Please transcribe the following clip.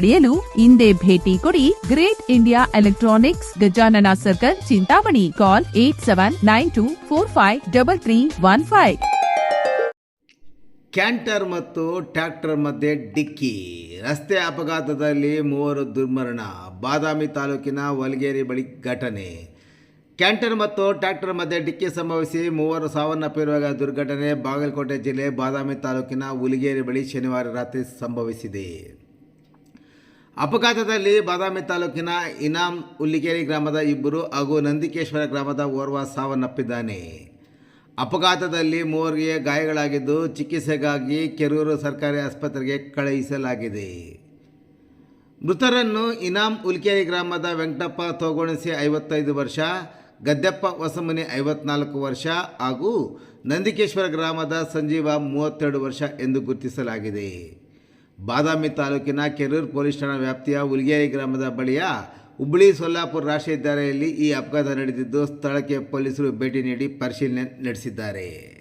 ಪಡೆಯಲು ಇಂದೇ ಭೇಟಿ ಕೊಡಿ great India electronics Gajanana circle, Chintamani. Call eight seven nine two four five double three one five. Canter ಮತ್ತು tractor ಮಧ್ಯೆ ಡಿಕ್ಕಿ. ರಸ್ತೆ ಅಪಘಾತದಲ್ಲಿ ಮೂವರು ದುರ್ಮರಣ, ಬಾದಾಮಿ ತಾಲೂಕಿನ ವಲ್ಗೇರಿ ಬಳಿ ಘಟನೆ. ಕ್ಯಾಂಟರ್ ಮತ್ತು ಟ್ರ್ಯಾಕ್ಟರ್ ಮಧ್ಯೆ ಡಿಕ್ಕಿ ಸಂಭವಿಸಿ ಮೂವರು ಸಾವನ್ನಪ್ಪಿರುವ ದುರ್ಘಟನೆ ಬಾಗಲಕೋಟೆ ಜಿಲ್ಲೆ ಬಾದಾಮಿ ತಾಲೂಕಿನ ಹುಲಿಗೇರಿ ಬಳಿ ಶನಿವಾರ ರಾತ್ರಿ ಸಂಭವಿಸಿದೆ. ಅಪಘಾತದಲ್ಲಿ ಬಾದಾಮಿ ತಾಲೂಕಿನ ಇನಾಮ್ ಉಲ್ಲಿಕೇರಿ ಗ್ರಾಮದ ಇಬ್ಬರು ಹಾಗೂ ನಂದಿಕೇಶ್ವರ ಗ್ರಾಮದ ಓರ್ವ ಸಾವನ್ನಪ್ಪಿದ್ದಾನೆ. ಅಪಘಾತದಲ್ಲಿ ಮೂವರಿಗೆ ಗಾಯಗಳಾಗಿದ್ದು ಚಿಕಿತ್ಸೆಗಾಗಿ ಕೆರೂರು ಸರ್ಕಾರಿ ಆಸ್ಪತ್ರೆಗೆ ಕಳುಹಿಸಲಾಗಿದೆ. ಮೃತರನ್ನು ಇನಾಮ್ ಉಲ್ಕೇರಿ ಗ್ರಾಮದ ವೆಂಕಟಪ್ಪ ತೋಗೋಣಿಸಿ ಐವತ್ತೈದು ವರ್ಷ, ಗದ್ದೆಪ್ಪ ಹೊಸಮನಿ ಐವತ್ನಾಲ್ಕು ವರ್ಷ ಹಾಗೂ ನಂದಿಕೇಶ್ವರ ಗ್ರಾಮದ ಸಂಜೀವ ಮೂವತ್ತೆರಡು ವರ್ಷ ಎಂದು ಗುರುತಿಸಲಾಗಿದೆ. ಬಾದಾಮಿ ತಾಲೂಕಿನ ಕೆರೂರು ಪೊಲೀಸ್ ಠಾಣಾ ವ್ಯಾಪ್ತಿಯ ಉಲ್ಗೇರಿ ಗ್ರಾಮದ ಬಳಿಯ ಹುಬ್ಬಳ್ಳಿ ಸೊಲ್ಲಾಪುರ ರಾಷ್ಟ್ರೀಯ ಹೆದ್ದಾರಿಯಲ್ಲಿ ಈ ಅಪಘಾತ ನಡೆದಿದ್ದು ಸ್ಥಳಕ್ಕೆ ಪೊಲೀಸರು ಭೇಟಿ ನೀಡಿ ಪರಿಶೀಲನೆ ನಡೆಸಿದ್ದಾರೆ.